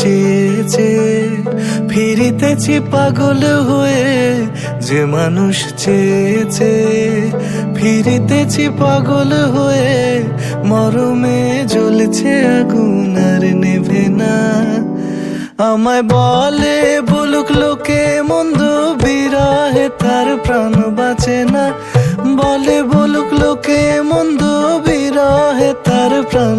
চেয়ে ফিরিতেছি পাগল হয়ে, যে মানুষ চেয়েছে, ফিরিতেছি পাগল হয়ে, মরমে জ্বলছে আগুন আর নেভে না। আমায় বলে, বলুক লোকে মন্দ বিরাহে, তার প্রাণ বাঁচে না। বলে, বলুক লোকে মন্দ বিরাহে, তার প্রাণ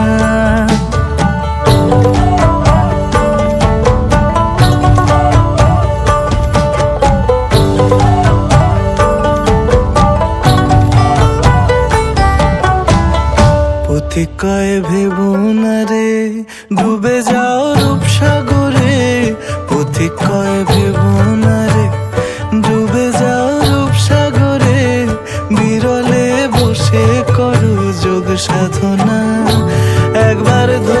পথিক কয় ভেব না রে? ডুবে যাও রূপসাগরে। পথিক কয় ভেব না রে? ডুবে যাও রূপসাগরে। বিরলে বসে করো যোগ সাধনা। একবার ধরতে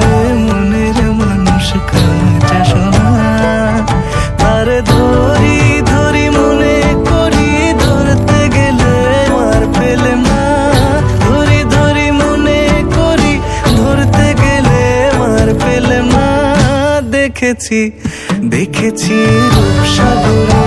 দেখেছি দেখেছি রূপসাগরে